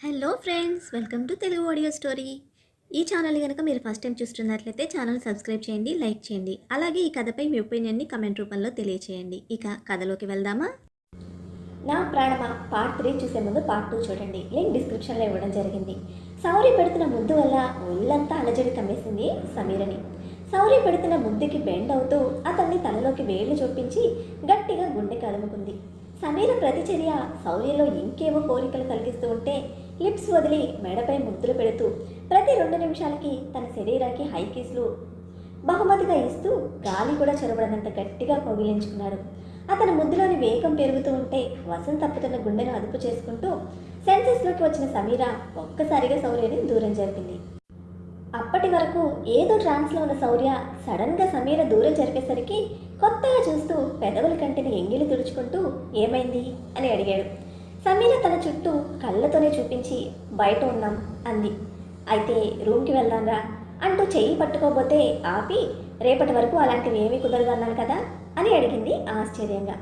Hello friends welcome to Telugu audio story. ఈ channel కనుక మీరు ఫస్ట్ టైం చూస్తున్నట్లయితే ఛానల్ సబ్స్క్రైబ్ చేయండి లైక్ చేయండి. అలాగే ఈ కథపై మీ ఒపీనియన్ని కమెంట్ రూపంలో తెలియచేయండి. ఇక కథలోకి వెళ్దామా? నా ప్రాణమా? పార్ట్ త్రీ చూసే ముందు పార్ట్ టూ చూడండి. లింక్ డిస్క్రిప్షన్లో ఇవ్వడం జరిగింది. సౌరి పెడుతున్న ముద్దు వల్ల ఒళ్ళంతా అలజడి కమ్మేసింది సమీరని. సౌరి పెడుతున్న ముద్దుకి బెండ్ అవుతూ అతన్ని తలలోకి వేళ్ళు చొప్పించి గట్టిగా గుండె కదుముకుంది. సమీర ప్రతిచర్య సౌర్యలో ఇంకేవో కోరికలు కలిగిస్తూ ఉంటే లిప్స్ వదిలి మెడపై ముద్దులు పెడుతూ ప్రతి రెండు నిమిషాలకి తన శరీరానికి హైకీస్లు బహుమతిగా ఇస్తూ గాలి కూడా చొరబడనంత గట్టిగా కౌగిలించుకున్నాడు అతని ముద్దులోని వేగం పెరుగుతూ ఉంటే వసంత తప్పుతున్న గుండెను అదుపు చేసుకుంటూ సెన్సెస్లోకి వచ్చిన సమీర ఒక్కసారిగా శౌర్యని దూరం జరిపింది. అప్పటి వరకు ఏదో ట్రాన్స్లో ఉన్న శౌర్య సడన్గా సమీర దూరం జరిపేసరికి కొత్తగా చూస్తూ పెదవుల కంటిని ఎంగిలి తుడుచుకుంటూ ఏమైంది అని అడిగాడు. సమీర తన చుట్టూ కళ్ళతోనే చూపించి బయట ఉన్నాం అంది. అయితే రూమ్కి వెళ్దాంరా అంటూ చెయ్యి పట్టుకోబోతే ఆపి రేపటి వరకు అలాంటివి ఏమీ కుదరదు అన్నాను కదా అని అడిగింది ఆశ్చర్యంగా.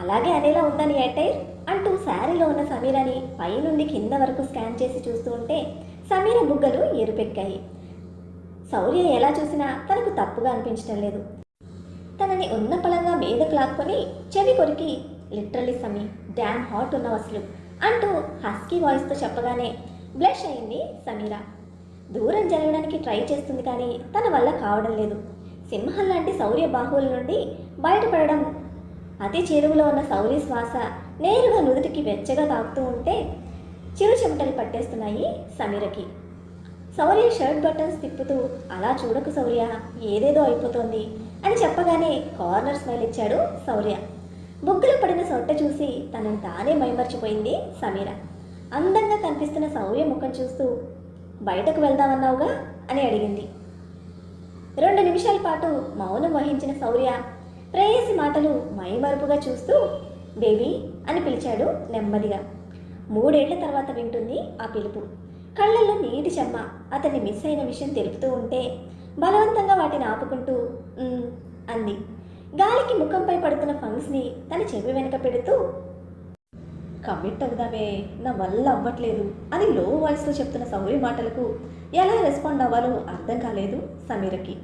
అలాగే అదేలా ఉందని ఎటైర్ అంటూ శారీలో ఉన్న సమీరాని పైనుండి కింద వరకు స్కాన్ చేసి చూస్తూ ఉంటే సమీర బుగ్గలు ఎరుపెక్కాయి. శౌర్య ఎలా చూసినా తనకు తప్పుగా అనిపించడం లేదు. తనని ఉన్న పలంగా మీదకు లాక్కొని చెవి కొరికి లిటరలీ సమీ డ్యామ్ హాట్ ఉన్నావు అసలు అంటూ హస్కీ వాయిస్తో చెప్పగానే బ్లష్ అయింది సమీర. దూరం జరగడానికి ట్రై చేస్తుంది కానీ తన వల్ల కావడం లేదు. సింహం లాంటి శౌర్య బాహువుల నుండి బయటపడడం. అతి చెరువులో ఉన్న శౌర్య శ్వాస నేరుగా నుదుటికి వెచ్చగా తాకుతూ ఉంటే చిరు చెమటలు పట్టేస్తున్నాయి సమీరకి. శౌర్య షర్ట్ బటన్స్ తిప్పుతూ అలా చూడకు శౌర్య ఏదేదో అయిపోతోంది అని చెప్పగానే కార్నర్ స్మైల్ ఇచ్చాడు శౌర్య బుగ్గలు పడిన సొట్ట చూసి తనను తానే మైమర్చిపోయింది సమీర. అందంగా కనిపిస్తున్న శౌర్య ముఖం చూస్తూ బయటకు వెళ్దామన్నావుగా? అని అడిగింది. రెండు నిమిషాల పాటు మౌనం వహించిన శౌర్య ప్రేయసి మాటలు మైమరుపుగా చూస్తూ బేబీ అని పిలిచాడు నెమ్మదిగా. మూడేళ్ళ తర్వాత వింటుంది ఆ పిలుపు. కళ్ళల్లో నీటి చెమ్మ అతన్ని మిస్ అయిన విషయం తెలుపుతూ ఉంటే బలవంతంగా వాటిని ఆపుకుంటూ అంది. గాలికి ముఖంపై పడుతున్న ఫంగ్స్ని తన చెవి వెనక పెడుతూ కమిట్ అవుదామే నా వల్ల అవ్వట్లేదు అని లో వాయిస్లో చెప్తున్న సౌరి మాటలకు ఎలా రెస్పాండ్ అవ్వాలో అర్థం కాలేదు సమీరకి.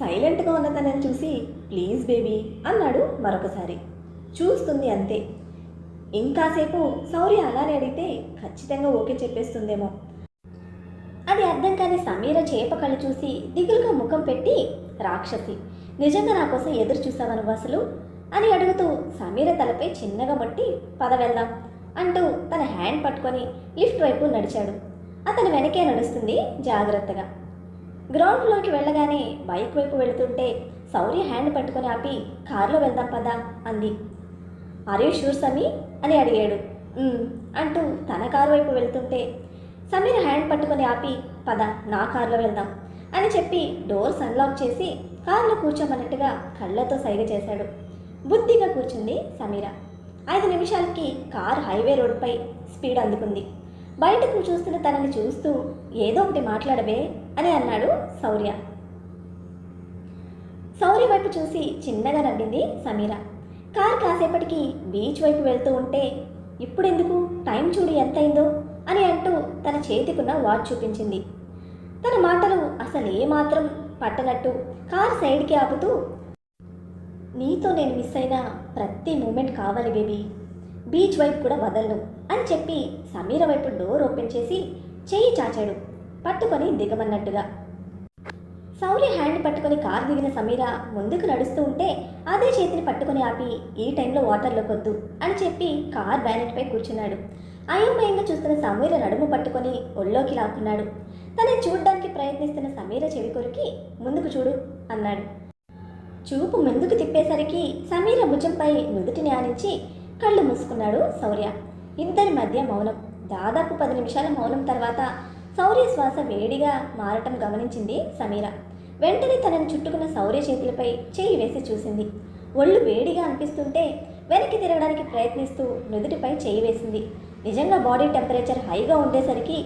సైలెంట్గా ఉన్న తనని చూసి ప్లీజ్ బేబీ అన్నాడు మరొకసారి. చూస్తుంది అంతే. ఇంకాసేపు సౌరి అలానే అడిగితే ఖచ్చితంగా ఓకే చెప్పేస్తుందేమో అది అర్థం కాని సమీర చేప కళ్ళు చూసి దిగులుగా ముఖం పెట్టి రాక్షసి నిజంగా నా కోసం ఎదురు చూసావను అసలు? అని అడుగుతూ సమీర తలపై చిన్నగా మట్టి పద వెళ్దాం అంటూ తన హ్యాండ్ పట్టుకొని లిఫ్ట్ వైపు నడిచాడు. అతను వెనకే నడుస్తుంది జాగ్రత్తగా. గ్రౌండ్ ఫ్లోర్కి వెళ్ళగానే బైక్ వైపు వెళుతుంటే సౌర్య హ్యాండ్ పట్టుకొని ఆపి కారులో వెళ్దాం పదా అంది. అరే షూర్ సమీ అని అడిగాడు. అంటూ తన కారు వైపు వెళ్తుంటే సమీర హ్యాండ్ పట్టుకొని ఆపి పద నా కారులో వెళ్దాం అని చెప్పి డోర్స్ అన్లాక్ చేసి కారులో కూర్చోమన్నట్టుగా కళ్ళతో సైగ చేశాడు. బుద్ధిగా కూర్చుంది సమీర. ఐదు నిమిషాలకి కారు హైవే రోడ్పై స్పీడ్ అందుకుంది. బయటకు చూస్తున్న తనని చూస్తూ ఏదో ఒకటి మాట్లాడవే అని అన్నాడు శౌర్య. శౌర్య వైపు చూసి చిన్నగా నవ్వింది సమీర. కార్ కాసేపటికి బీచ్ వైపు వెళ్తూ ఉంటే ఇప్పుడెందుకు? టైం చూడు ఎంతైందో? అని అంటూ తన చేతికున్న వాచ్ చూపించింది. తన మాటలు అసలు ఏమాత్రం పట్టనట్టు కారు సైడ్కి ఆపుతూ నీతో నేను మిస్ అయిన ప్రతి మూమెంట్ కావాలి బేబీ. బీచ్ వైపు కూడా వదలను అని చెప్పి సమీర వైపు డోర్ ఓపెన్ చేసి చెయ్యి చాచాడు పట్టుకొని దిగమన్నట్టుగా. సౌరి హ్యాండ్ పట్టుకొని కారు దిగిన సమీర ముందుకు నడుస్తూ ఉంటే అదే చేతిని పట్టుకొని ఆపి ఈ టైంలో వాటర్లోకి వద్దు అని చెప్పి కార్ బ్యానెట్పై కూర్చున్నాడు. అయోమయంగా చూస్తున్న సమీర నడుము పట్టుకొని ఒళ్ళోకి లాక్కున్నాడు. తనని చూడ్డానికి ప్రయత్నిస్తున్న సమీర చెవి కొరికి ముందుకు చూడు అన్నాడు. చూపు ముందుకు తిప్పేసరికి సమీర భుజంపై నుదుటిని ఆనించి కళ్ళు మూసుకున్నాడు శౌర్య. ఇద్దరి మధ్య మౌనం. దాదాపు పది నిమిషాల మౌనం తర్వాత శౌర్య శ్వాస వేడిగా మారటం గమనించింది సమీర. వెంటనే తనను చుట్టుకున్న శౌర్య చేతులపై చేయి వేసి చూసింది. ఒళ్ళు వేడిగా అనిపిస్తుంటే వెనక్కి తిరగడానికి ప్రయత్నిస్తూ నుదుటిపై చేయి వేసింది. నిజంగా బాడీ టెంపరేచర్ హైగా ఉండేసరికి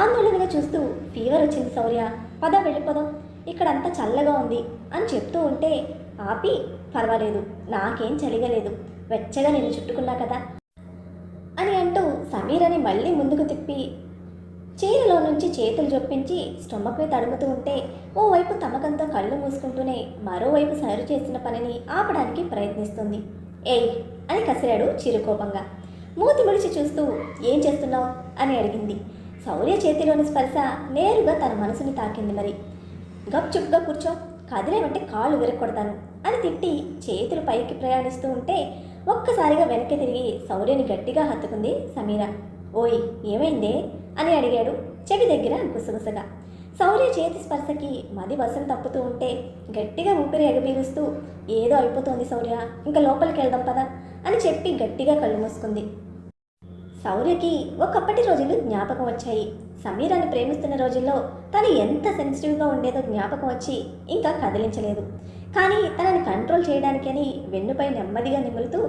ఆందోళనగా చూస్తూ ఫీవర్ వచ్చింది శౌర్య పద వెళ్ళిపోదాం ఇక్కడంతా చల్లగా ఉంది అని చెప్తూ ఉంటే ఆపి పర్వాలేదు నాకేం చలిగలేదు వెచ్చగా నేను చుట్టుకున్నా కదా అని అంటూ సమీరని మళ్ళీ ముందుకు తిప్పి చీరలో నుంచి చేతులు జొప్పించి మీద తడుముతూ ఉంటే ఓవైపు తమకంతో కళ్ళు మూసుకుంటూనే మరోవైపు సరు చేసిన పనిని ఆపడానికి ప్రయత్నిస్తుంది. ఏయ్ అని కసిరాడు చిరుకోపంగా. మూతి ముడిచి చూస్తూ ఏం చేస్తున్నావు? అని అడిగింది. శౌర్య చేతిలోని స్పర్శ నేరుగా తన మనసుని తాకింది మరి. గప్చుప్గా కూర్చో కదిలేమంటే కాళ్ళు విరగొడతాను అని తిట్టి చేతులు పైకి ప్రయాణిస్తూ ఉంటే ఒక్కసారిగా వెనక్కి తిరిగి శౌర్యని గట్టిగా హత్తుకుంది సమీర. ఓయ్ ఏమైందే? అని అడిగాడు చెవి దగ్గర గుసగుసగా. శౌర్య చేతి స్పర్శకి మది వసం తప్పుతూ ఉంటే గట్టిగా ఊపిరి ఎగబీరుస్తూ ఏదో అయిపోతోంది శౌర్య ఇంకా లోపలికి వెళ్దాం పదా అని చెప్పి గట్టిగా కళ్ళు మూసుకుంది. సౌర్యకి ఒకప్పటి రోజులు జ్ఞాపకం వచ్చాయి. సమీరాన్ని ప్రేమిస్తున్న రోజుల్లో తను ఎంత సెన్సిటివ్గా ఉండేదో జ్ఞాపకం వచ్చి ఇంకా కదిలించలేదు. కానీ తనని కంట్రోల్ చేయడానికని వెన్నుపై నెమ్మదిగా నిములుతూ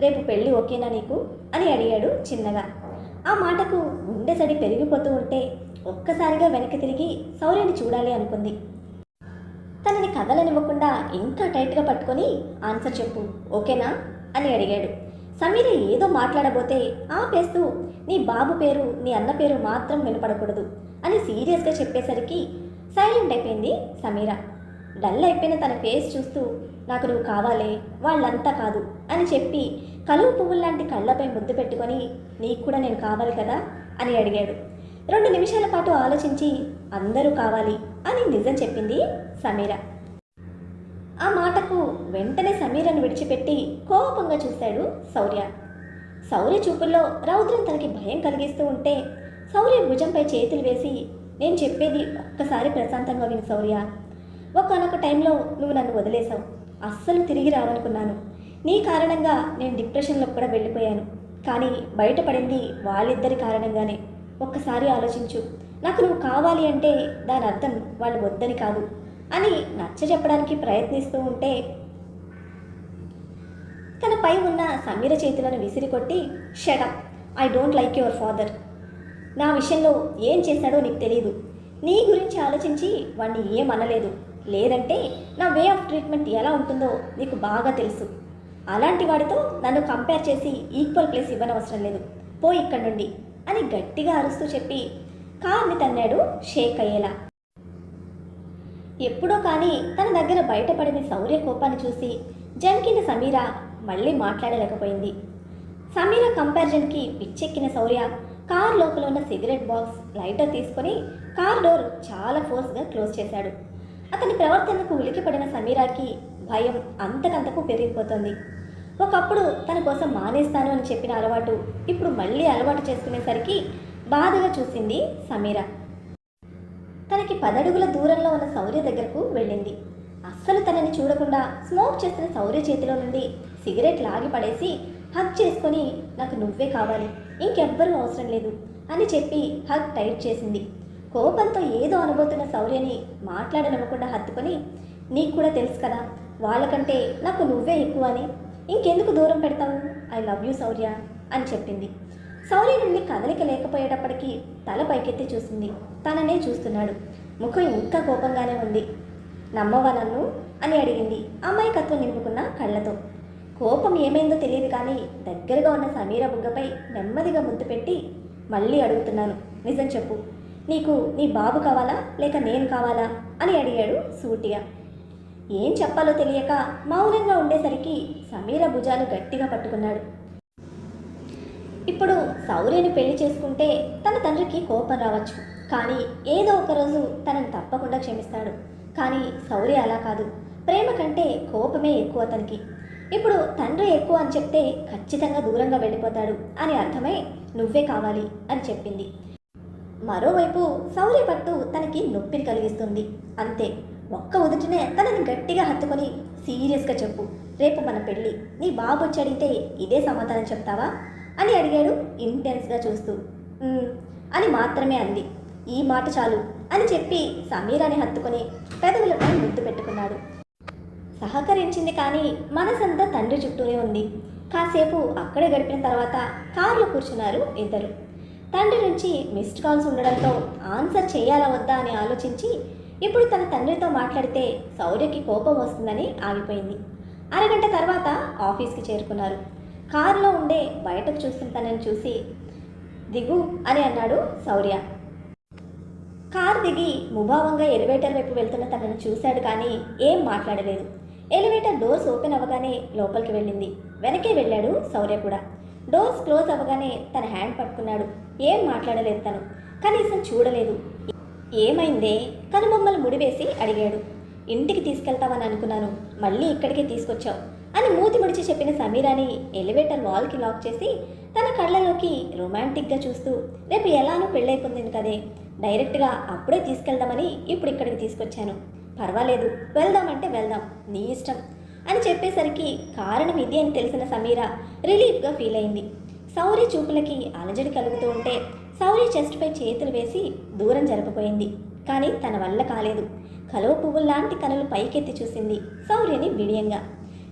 రేపు పెళ్ళి ఓకేనా నీకు? అని అడిగాడు చిన్నగా. ఆ మాటకు గుండెసడి పెరిగిపోతూ ఉంటే ఒక్కసారిగా వెనక్కి తిరిగి సౌర్యని చూడాలి అనుకుంది. తనని కదలనివ్వకుండా ఇంకా టైట్గా పట్టుకొని ఆన్సర్ చెప్పు ఓకేనా? అని అడిగాడు. సమీర ఏదో మాట్లాడబోతే ఆపేస్తూ నీ బాబు పేరు నీ అన్న పేరు మాత్రం వినపడకూడదు అని సీరియస్గా చెప్పేసరికి సైలెంట్ అయిపోయింది సమీర. డల్ అయిపోయిన తన ఫేస్ చూస్తూ నాకు నువ్వు కావాలే వాళ్ళంతా కాదు అని చెప్పి కలువు పువ్వుల్లాంటి కళ్ళపై ముద్దు పెట్టుకొని నీకు కూడా నేను కావాలి కదా? అని అడిగాడు. రెండు నిమిషాల పాటు ఆలోచించి అందరూ కావాలి అని నిజం చెప్పింది సమీర. ఆ మాటకు వెంటనే సమీరను విడిచిపెట్టి కోపంగా చూశాడు శౌర్య. శౌర్య చూపుల్లో రౌద్రం తనకి భయం కలిగిస్తూ ఉంటే శౌర్య భుజంపై చేతులు వేసి నేను చెప్పేది ఒక్కసారి ప్రశాంతంగా విని శౌర్య. ఒకనొక టైంలో నువ్వు నన్ను వదిలేశావు. అస్సలు తిరిగి రావనుకున్నాను. నీ కారణంగా నేను డిప్రెషన్లో కూడా వెళ్ళిపోయాను. కానీ బయటపడింది వాళ్ళిద్దరి కారణంగానే. ఒక్కసారి ఆలోచించు. నాకు నువ్వు కావాలి అంటే దాని అర్థం వాళ్ళు వద్దని కాదు. అని నచ్చ చెప్పడానికి ప్రయత్నిస్తూ ఉంటే తన పై ఉన్న సమీర చేతులను విసిరికొట్టి shut up I don't like your father నా విషయంలో ఏం చేశాడో నీకు తెలియదు నీ గురించి ఆలోచించి వాడిని ఏం అనలేదు లేదంటే నా వే ఆఫ్ ట్రీట్మెంట్ ఎలా ఉంటుందో నీకు బాగా తెలుసు. అలాంటి వాడితో నన్ను కంపేర్ చేసి ఈక్వల్ ప్లేస్ ఇవ్వనవసరం లేదు. పో ఇక్కడ నుండి అని గట్టిగా అరుస్తూ చెప్పి కార్ని తన్నాడు షేక్ అయ్యేలా. ఎప్పుడో కానీ తన దగ్గర బయటపడిన శౌర్య కోపాన్ని చూసి జంకిన సమీర మళ్ళీ మాట్లాడలేకపోయింది. సమీర కంపారిజన్కి పిచ్చెక్కిన శౌర్య కార్ లోపల ఉన్న సిగరెట్ బాక్స్ లైటర్ తీసుకొని కార్ డోర్ చాలా ఫోర్స్గా క్లోజ్ చేశాడు. అతని ప్రవర్తనకు ఉలికిపడిన సమీరాకి భయం అంతకంతకు పెరిగిపోతుంది. ఒకప్పుడు తన కోసం మానేస్తాను అని చెప్పిన అలవాటు ఇప్పుడు మళ్ళీ అలవాటు చేసుకునేసరికి బాధగా చూసింది సమీరా. తనకి పదడుగుల దూరంలో ఉన్న శౌర్య దగ్గరకు వెళ్ళింది. అస్సలు తనని చూడకుండా స్మోక్ చేస్తున్న శౌర్య చేతిలో నుండి సిగరెట్ లాగి పడేసి హగ్ చేసుకొని నాకు నువ్వే కావాలి ఇంకెవ్వరూ అవసరం లేదు అని చెప్పి హగ్ టైట్ చేసింది. కోపంతో ఏదో అనుభవుతున్న శౌర్యని మాట్లాడనివ్వకుండా హత్తుకొని నీకు కూడా తెలుసు కదా వాళ్ళకంటే నాకు నువ్వే ఎక్కువ అని. ఇంకెందుకు దూరం పెడతావు? ఐ లవ్ యూ శౌర్య అని చెప్పింది. సౌరి నుండి కదలిక లేకపోయేటప్పటికీ తల పైకెత్తి చూసింది. తననే చూస్తున్నాడు. ముఖం ఇంకా కోపంగానే ఉంది. నమ్మవా నన్ను? అని అడిగింది. అమాయకత్వం నింపుకున్న కళ్ళతో. కోపం ఏమైందో తెలియదు కానీ దగ్గరగా ఉన్న సమీర బుగ్గపై నెమ్మదిగా ముద్దు పెట్టి మళ్ళీ అడుగుతున్నాను. నిజం చెప్పు. నీకు నీ బాబు కావాలా? లేక నేను కావాలా? అని అడిగాడు సూటిగా. ఏం చెప్పాలో తెలియక మౌనంగా ఉండేసరికి సమీర భుజాలు గట్టిగా పట్టుకున్నాడు. ఇప్పుడు సౌర్యని పెళ్ళి చేసుకుంటే తన తండ్రికి కోపం రావచ్చు. కానీ ఏదో ఒక రోజు తనని తప్పకుండా క్షమిస్తాడు. కానీ సౌర్య అలా కాదు. ప్రేమ కంటే కోపమే ఎక్కువ అతనికి ఇప్పుడు తండ్రి ఎక్కువ అని చెప్తే ఖచ్చితంగా దూరంగా వెళ్ళిపోతాడు అని అర్థమై నువ్వే కావాలి అని చెప్పింది. మరోవైపు సౌర్య పట్టు తనకి నొప్పిని కలిగిస్తుంది. అంతే. ఒక్క ఉదుటినే తనని గట్టిగా హత్తుకొని సీరియస్గా చెప్పు. రేపు మన పెళ్ళి. నీ బాబు వచ్చి అడిగితే ఇదే సమాధానం చెప్తావా? అని అడిగాడు ఇంటెన్స్గా చూస్తూ. అని మాత్రమే అంది. ఈ మాట చాలు అని చెప్పి సమీరాని హత్తుకొని పెదవులపై ముద్దు పెట్టుకున్నాడు. సహకరించింది కానీ మనసంతా తండ్రి చుట్టూనే ఉంది. కాసేపు అక్కడే గడిపిన తర్వాత కారులో కూర్చున్నారు ఇద్దరు. తండ్రి నుంచి మిస్డ్ కాల్స్ ఉండడంతో ఆన్సర్ చేయాలా వద్దా అని ఆలోచించి ఇప్పుడు తన తండ్రితో మాట్లాడితే సౌర్యకి కోపం వస్తుందని ఆగిపోయింది. అరగంట తర్వాత ఆఫీస్కి చేరుకున్నారు. కారులో ఉండే బయటకు చూస్తున్న తనని చూసి దిగు అని అన్నాడు శౌర్య. కారు దిగి ముభావంగా ఎలివేటర్ వైపు వెళ్తున్న తనను చూశాడు కానీ ఏం మాట్లాడలేదు. ఎలివేటర్ డోర్స్ ఓపెన్ అవ్వగానే లోపలికి వెళ్ళింది. వెనకే వెళ్ళాడు శౌర్య కూడా. డోర్స్ క్లోజ్ అవ్వగానే తన హ్యాండ్ పట్టుకున్నాడు. ఏం మాట్లాడలేదు తను. కనీసం చూడలేదు. ఏమైందే? కనుబొమ్మలు ముడివేసి అడిగాడు. ఇంటికి తీసుకెళ్తామని అనుకున్నాను. మళ్ళీ ఇక్కడికే తీసుకొచ్చావు. అని మూతి ముడిచి చెప్పిన సమీరాని ఎలివేటర్ వాల్కి లాక్ చేసి తన కళ్ళలోకి రొమాంటిక్గా చూస్తూ రేపు ఎలానో పెళ్ళైపోతుంది కదే. డైరెక్ట్గా అప్పుడే తీసుకెళ్దామని ఇప్పుడు ఇక్కడికి తీసుకొచ్చాను. పర్వాలేదు. వెళ్దామంటే వెళ్దాం. నీ ఇష్టం. అని చెప్పేసరికి కారణం ఇది అని తెలిసిన సమీర రిలీఫ్గా ఫీల్ అయింది. సౌరి చూపులకి అలజడి కలుగుతూ ఉంటే సౌరి చెస్ట్పై చేతులు వేసి దూరం జరపబోయింది కానీ తన వల్ల కాలేదు. కలువ పువ్వుల్లాంటి కనులు పైకెత్తి చూసింది సౌర్యని బిడియంగా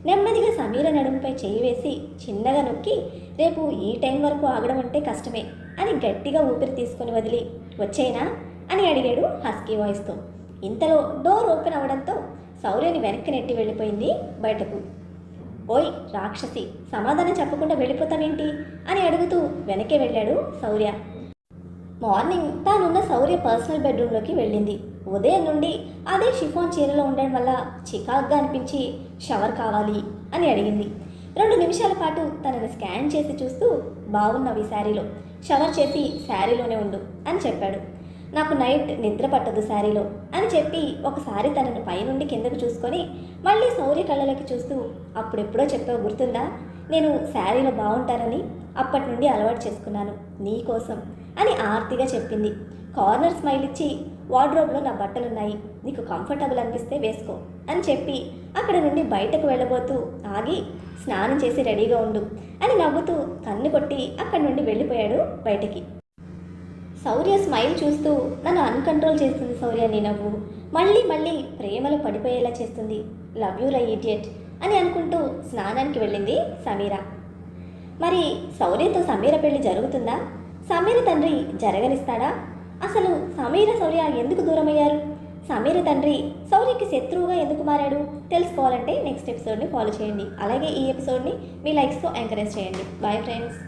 నెమ్మదిగా సమీర నడుముపై చేయి వేసి చిన్నగా నొక్కి రేపు ఈ టైం వరకు ఆగడం అంటే కష్టమే అని గట్టిగా ఊపిరి తీసుకొని వదిలి వచ్చేనా? అని అడిగాడు హస్కీ వాయిస్తో. ఇంతలో డోర్ ఓపెన్ అవడంతో సౌర్యని వెనక్కి నెట్టి వెళ్ళిపోయింది బయటకు. ఓయ్ రాక్షసి సమాధానం చెప్పకుండా వెళ్ళిపోతావేంటి? అని అడుగుతూ వెనకే వెళ్ళాడు శౌర్య మార్నింగ్ తానున్న శౌర్య పర్సనల్ బెడ్రూమ్లోకి వెళ్ళింది. ఉదయం నుండి అదే షిఫాన్ చీరలో ఉండడం వల్ల చికాగ్గా అనిపించి షవర్ కావాలి అని అడిగింది. రెండు నిమిషాల పాటు తనని స్కాన్ చేసి చూస్తూ బాగున్నావు ఈ శారీలో. షవర్ చేసి శారీలోనే ఉండు అని చెప్పాడు. నాకు నైట్ నిద్ర పట్టదు శారీలో అని చెప్పి ఒకసారి తనను పైనుండి కిందకు చూసుకొని మళ్ళీ సౌర్య కళ్ళలోకి చూస్తూ అప్పుడెప్పుడో చెప్పావు గుర్తుందా? నేను శారీలో బాగుంటానని అప్పటి నుండి అలవాటు చేసుకున్నాను. నీకోసం అని ఆర్తిగా చెప్పింది. కార్నర్ స్మైల్ ఇచ్చి వార్డ్రోబ్లో నా బట్టలున్నాయి. నీకు కంఫర్టబుల్ అనిపిస్తే వేసుకో అని చెప్పి అక్కడ నుండి బయటకు వెళ్ళబోతూ ఆగి స్నానం చేసి రెడీగా ఉండు అని నవ్వుతూ కన్ను కొట్టి అక్కడి నుండి వెళ్ళిపోయాడు బయటికి. శౌర్య స్మైల్ చూస్తూ నన్ను అన్కంట్రోల్ చేస్తుంది శౌర్య నీ నవ్వు. మళ్ళీ మళ్ళీ ప్రేమలో పడిపోయేలా చేస్తుంది. Love you Rai idiot. అని అనుకుంటూ స్నానానికి వెళ్ళింది సమీర. మరి శౌర్యతో సమీర పెళ్ళి జరుగుతుందా? సమీర తండ్రి జరగనిస్తాడా? అసలు సమీర శౌర్య ఎందుకు దూరమయ్యారు? సమీర తండ్రి శౌర్యకి శత్రువుగా ఎందుకు మారాడు? తెలుసుకోవాలంటే నెక్స్ట్ ఎపిసోడ్ని ఫాలో చేయండి. అలాగే ఈ ఎపిసోడ్ని మీ లైక్స్తో ఎంకరేజ్ చేయండి. Bye friends